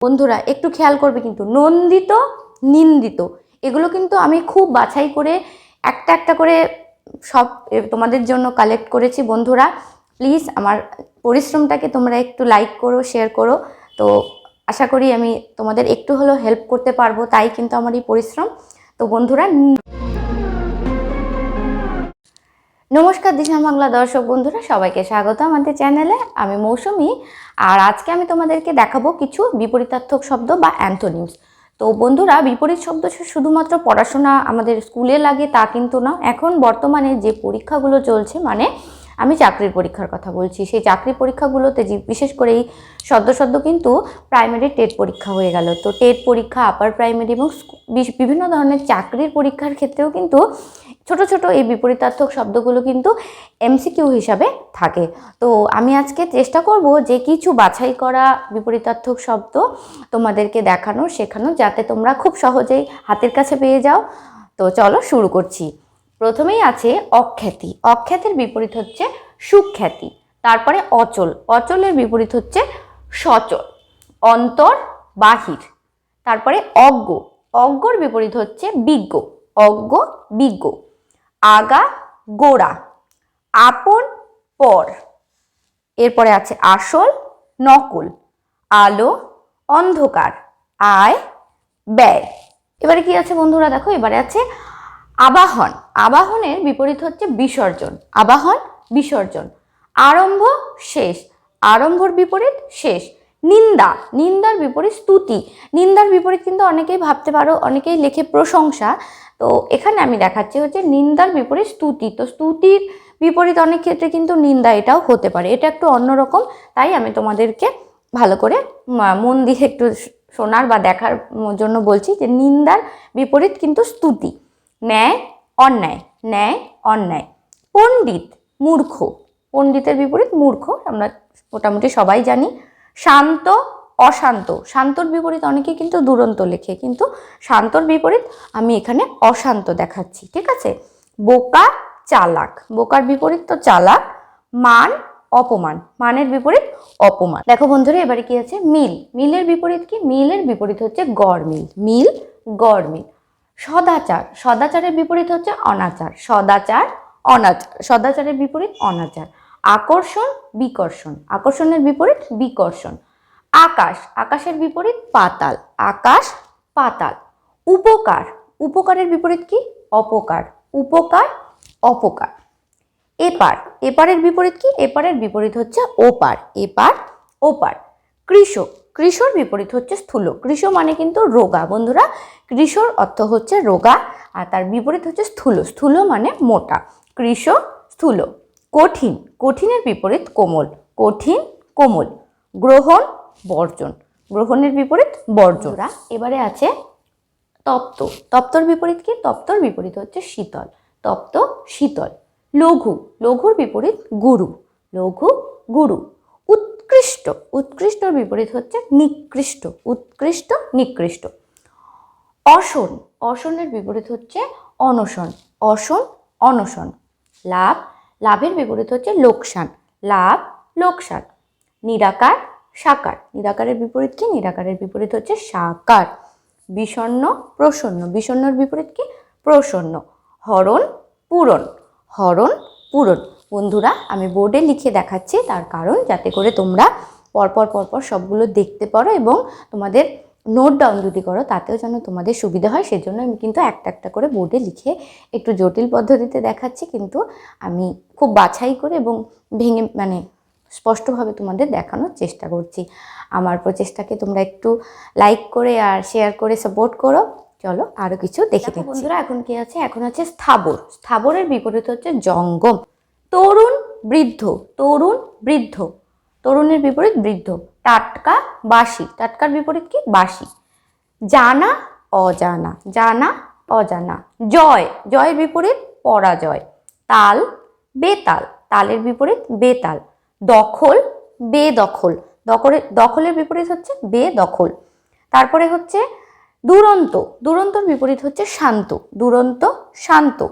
বন্ধুরা, একটু খেয়াল করবে কিন্তু, নন্দিত, নিন্দিত, এগুলো কিন্তু আমি খুব বাছাই করে একটা একটা করে সব তোমাদের জন্য কালেক্ট করেছি বন্ধুরা। প্লিজ আমার পরিশ্রমটাকে তোমরা একটু লাইক করো শেয়ার করো। তো আশা করি আমি তোমাদের একটু হলেও হেল্প করতে পারব, তাই কিন্তু আমার এই পরিশ্রম। তো বন্ধুরা নমস্কার দিশা বাংলা দর্শক বন্ধুরা, সবাইকে স্বাগত আমাদের চ্যানেলে। আমি মৌসুমি, আর আজকে আমি তোমাদেরকে দেখাবো কিছু বিপরীতার্থক শব্দ বা অ্যান্থোনিমস। তো বন্ধুরা, বিপরীত শব্দ শুধুমাত্র পড়াশোনা আমাদের স্কুলে লাগে, তা কিন্তু না। এখন বর্তমানে যে পরীক্ষাগুলো চলছে মানে আমি চাকরির পরীক্ষার কথা বলছি, সেই চাকরি পরীক্ষাগুলোতে যে বিশেষ করে এই সদ্য সদ্য কিন্তু প্রাইমারি টেট পরীক্ষা হয়ে গেল। তো টেট পরীক্ষা আপার প্রাইমারি এবং বিভিন্ন ধরনের চাকরির পরীক্ষার ক্ষেত্রেও কিন্তু ছোট ছোট এই বিপরীতার্থক শব্দগুলো কিন্তু এমসিকিউ হিসাবে থাকে। তো আমি আজকে চেষ্টা করব যে কিছু বাছাই করা বিপরীতার্থক শব্দ তোমাদেরকে দেখানো, শেখানো, যাতে তোমরা খুব সহজেই হাতের কাছে পেয়ে যাও। তো চলো শুরু করছি। প্রথমেই আছে অখ্যাতি অখ্যাতির বিপরীত হচ্ছে সুখ্যাতি, তারপরে অচল। অচলের বিপরীত হচ্ছে সচল, অন্তর বাহির, তারপরে অজ্ঞ। অজ্ঞর বিপরীত হচ্ছে বিজ্ঞ। অজ্ঞ, বিজ্ঞ। আগা, গোড়া। আপন, পর। এরপরে আছে আসল, নকল। আলো, অন্ধকার। আয়, ব্যয়। এবারে কি আছে বন্ধুরা, দেখো, এবারে আছে আবাহন। আবাহনের বিপরীত হচ্ছে বিসর্জন। আবাহন, বিসর্জন। আরম্ভ, শেষ। আরম্ভর বিপরীত, শেষ। নিন্দা। নিন্দার বিপরীত, স্তুতি। নিন্দার বিপরীত কিন্তু অনেকেই ভাবতে পারো, অনেকেই লেখে প্রশংসা। তো এখানে আমি দেখাচ্ছি হচ্ছে নিন্দার বিপরীত স্তুতি। তো স্তুতির বিপরীত অনেক ক্ষেত্রে কিন্তু নিন্দা এটাও হতে পারে। এটা একটু অন্যরকম তাই আমি তোমাদেরকে ভালো করে মন দিয়ে একটু শোনার বা দেখার জন্য বলছি যে নিন্দার বিপরীত কিন্তু স্তুতি। ন্যায়, অন্যায় ন্যায়, অন্যায়। পণ্ডিত, মূর্খ। পণ্ডিতের বিপরীত মূর্খ, আমরা মোটামুটি সবাই জানি। শান্ত অশান্ত। শান্তর বিপরীত অনেকে কিন্তু দুরন্ত লেখে, কিন্তু শান্তর বিপরীত আমি এখানে অশান্ত দেখাচ্ছি, ঠিক আছে? বোকা চালাক। বোকার বিপরীত তো চালাক, মান অপমান। মানের বিপরীত অপমান। দেখো বন্ধুরা, এবারে কি আছে? মিল। মিলের বিপরীত কি? মিলের বিপরীত হচ্ছে গড় মিল। মিল, গড় মিল। সদাচার। সদাচারের বিপরীত হচ্ছে অনাচার। সদাচার, অনাচার। সদাচারের বিপরীত অনাচার। আকর্ষণ, বিকর্ষণ। আকর্ষণের বিপরীত বিকর্ষণ। আকাশ, আকাশের বিপরীত পাতাল, আকাশ, পাতাল। উপকার, উপকারের বিপরীত কি? অপকার। উপকার, অপকার। এপার, এপারের বিপরীত কি? এপারের বিপরীত হচ্ছে ওপার। এপার, ওপার। কৃষ কৃষর বিপরীত হচ্ছে স্থূল। কৃষ মানে কিন্তু রোগা। বন্ধুরা, কৃষর অর্থ হচ্ছে রোগা আর তার বিপরীত হচ্ছে স্থূল। স্থূল মানে মোটা। কৃষ স্থূল। কঠিন, কঠিনের বিপরীত কোমল। কঠিন, কোমল। গ্রহণ বর্জন। গ্রহণের বিপরীত বর্জরা এবারে আছে তপ্ত। তপ্তর বিপরীত কি? তপ্তর বিপরীত হচ্ছে শীতল। তপ্ত, শীতল। লঘু। লঘুর বিপরীত গুরু। লঘু, গুরু। উৎকৃষ্ট। উৎকৃষ্টর বিপরীত হচ্ছে নিকৃষ্ট। উৎকৃষ্ট, নিকৃষ্ট। অসন। অসনের বিপরীত হচ্ছে অনশন। অসন, অনশন। লাভ। লাভের বিপরীত হচ্ছে লোকসান। লাভ, লোকসান। নিরাকার সাকার। নিরাকারের বিপরীত কি? নিরাকারের বিপরীত হচ্ছে সাকার। বিষণ্ণ, প্রসন্ন। বিষণ্ণর বিপরীত কি? প্রসন্ন। হরণ, পূরণ। হরণ, পূরণ। বন্ধুরা, আমি বোর্ডে লিখে দেখাচ্ছি তার কারণ, যাতে করে তোমরা পরপর পরপর সবগুলো দেখতে পারো এবং তোমাদের নোট ডাউন যদি করো, তাতেও যেন তোমাদের সুবিধা হয়। সেজন্য আমি কিন্তু একটা একটা করে বোর্ডে লিখে একটু জটিল পদ্ধতিতে দেখাচ্ছি। কিন্তু আমি খুব বাছাই করে এবং ভেঙে মানে স্পষ্টভাবে তোমাদের দেখানোর চেষ্টা করছি। আমার প্রচেষ্টাকে তোমরা একটু লাইক করে আর শেয়ার করে সাপোর্ট করো। চলো আরও কিছু দেখে নিচ্ছি। বন্ধুরা এখন কি আছে? এখন আছে স্থাবর। স্থাবরের বিপরীত হচ্ছে জঙ্গম। তরুণ বৃদ্ধ তরুণ বৃদ্ধ। তরুণের বিপরীত বৃদ্ধ। টাটকা বাসি টাটকার বিপরীত কি? বাসি জানা অজানা। জানা অজানা। জয়। জয়ের বিপরীত পরাজয়। তাল বেতাল। তালের বিপরীত বেতাল। দখল, বেদখল। দখলের দখলের বিপরীত হচ্ছে বেদখল। তারপরে হচ্ছে দুরন্ত। দুরন্তর বিপরীত হচ্ছে শান্ত। দুরন্ত, শান্ত।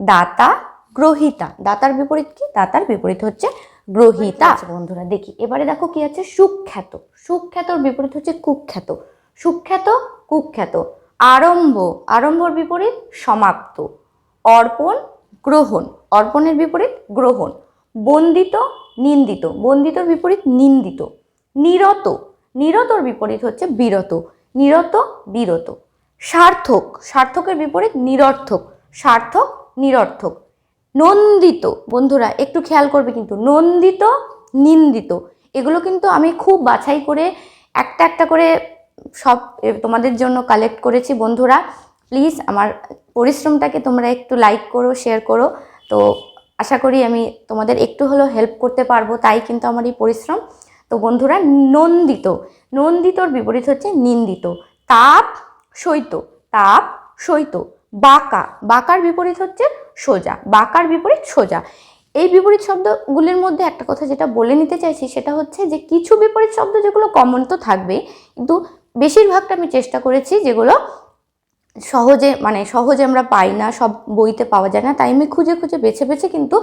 দাতা, গ্রহিতা। দাতার বিপরীত কি? দাতার বিপরীত হচ্ছে গ্রহিতা। বন্ধুরা, দেখি। এবারে দেখো কি আছে? সুখ্যাত। সুখ্যাতর বিপরীত হচ্ছে কুখ্যাত। সুখ্যাত, কুখ্যাত। আরম্ভ। আরম্ভর বিপরীত সমাপ্ত। অর্পণ, গ্রহণ। অর্পণের বিপরীত গ্রহণ। বন্দিত নিন্দিত, বন্দিতর বিপরীত নিন্দিত। নিরত, নিরতর বিপরীত হচ্ছে বিরত। নিরত, বিরত। সার্থক, সার্থকের বিপরীত নিরর্থক। সার্থক, নিরর্থক। নন্দিত, বন্ধুরা, একটু খেয়াল করবে কিন্তু, নন্দিত, নিন্দিত। এগুলো কিন্তু আমি খুব বাছাই করে একটা একটা করে সব তোমাদের জন্য কালেক্ট করেছি, বন্ধুরা। প্লিজ আমার পরিশ্রমটাকে তোমরা একটু লাইক করো শেয়ার করো। তো আশা করি আমি তোমাদের একটু হলেও হেল্প করতে পারব, তাই কিন্তু আমার এই পরিশ্রম। তো বন্ধুরা, নন্দিত। নন্দিতর বিপরীত হচ্ছে নিন্দিত। তাপ সইত তাপ সইত বাঁকা। বাঁকার বিপরীত হচ্ছে সোজা। বাঁকার বিপরীত সোজা। এই বিপরীত শব্দগুলির মধ্যে একটা কথা যেটা বলে নিতে চাইছি, সেটা হচ্ছে যে কিছু বিপরীত শব্দ যেগুলো কমন তো থাকবে কিন্তু বেশিরভাগটা আমি চেষ্টা করেছি যেগুলো সহজে মানে সহজে আমরা পাই না, সব বইতে পাওয়া যায় না, তাই আমি খুঁজে খুঁজে বেছে বেছে কিন্তু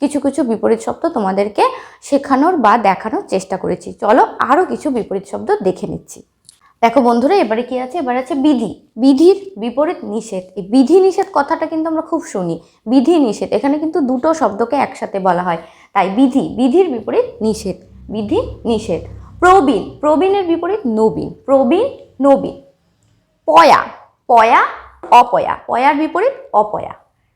কিছু কিছু বিপরীত শব্দ তোমাদেরকে শেখানোর বা দেখানোর চেষ্টা করেছি। চলো আরও কিছু বিপরীত শব্দ দেখে নিচ্ছি। দেখো বন্ধুরা, এবারে কি আছে? এবার আছে বিধি। বিধির বিপরীত নিষেধ। এই বিধি নিষেধ কথাটা কিন্তু আমরা খুব শুনি। বিধি নিষেধ। এখানে কিন্তু দুটো শব্দকে একসাথে বলা হয়। তাই বিধি, বিধির বিপরীত নিষেধ। বিধি নিষেধ। প্রবীণ। প্রবীণের বিপরীত নবীন। প্রবীণ, নবীন। পয়া। পয়া, অপয়া। পয়ার বিপরীত, অপয়া।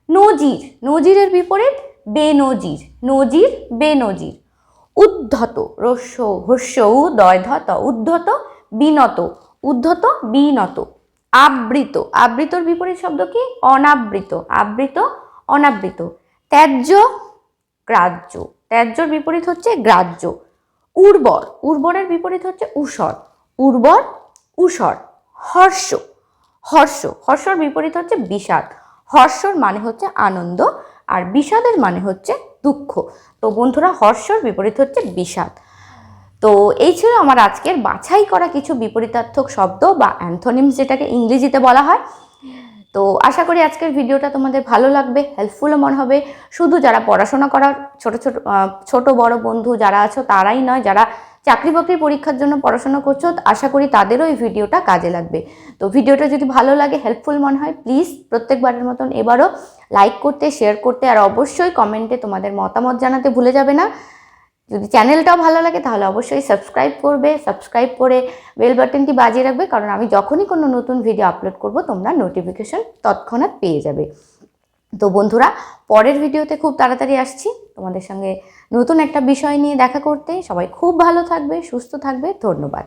নজির, নজিরের বিপরীত, বেনজির। নজির, বেনজির। উদ্ধত, রস্য, হস্য উ দয় উদ্ধত, বিনত। উদ্ধত, বিনত। আবৃত। আবৃতর বিপরীত শব্দ কি? অনাবৃত। আবৃত, অনাবৃত। ত্যায্য, গ্রাহ্য। ত্যায্যর বিপরীত হচ্ছে গ্রাহ্য। উর্বর। উর্বরের বিপরীত হচ্ছে উষর। উর্বর, উষর। হর্ষ। হর্ষ। হর্ষর বিপরীত হচ্ছে বিষাদ। হর্ষর মানে হচ্ছে আনন্দ আর বিষাদের মানে হচ্ছে দুঃখ। তো বন্ধুরা, হর্ষর বিপরীত হচ্ছে বিষাদ। তো এই ছিল আমার আজকের বাছাই করা কিছু বিপরীতার্থক শব্দ বা অ্যান্থনিমস যেটাকে ইংরেজিতে বলা হয়। তো আশা করি আজকের ভিডিওটা তোমাদের ভালো লাগবে হেল্পফুলও মনে হবে। শুধু যারা পড়াশোনা করার ছোট ছোট ছোট বড় বন্ধু যারা আছো তারাই নয়, যারা চাকরি বাকরি পরীক্ষার জন্য পড়াশোনা করছ আশা করি তাদেরও এই ভিডিওটা কাজে লাগবে। তো ভিডিওটা যদি ভালো লাগে হেল্পফুল মনে হয় প্লিজ প্রত্যেকবারের মতন এবারও লাইক করতে শেয়ার করতে, আর অবশ্যই কমেন্টে তোমাদের মতামত জানাতে ভুলে যাবে না। যদি চ্যানেলটাও ভালো লাগে, তাহলে অবশ্যই সাবস্ক্রাইব করবে সাবস্ক্রাইব করে বেল বাটনটি বাজিয়ে রাখবে, কারণ আমি যখনই কোনো নতুন ভিডিও আপলোড করব, তোমরা নোটিফিকেশন তৎক্ষণাৎ পেয়ে যাবে। তো বন্ধুরা, পরের ভিডিওতে খুব তাড়াতাড়ি আসছি। তোমাদের সঙ্গে নতুন একটা বিষয় নিয়ে দেখা করতে। সবাই খুব ভালো থাকবে, সুস্থ থাকবে। ধন্যবাদ।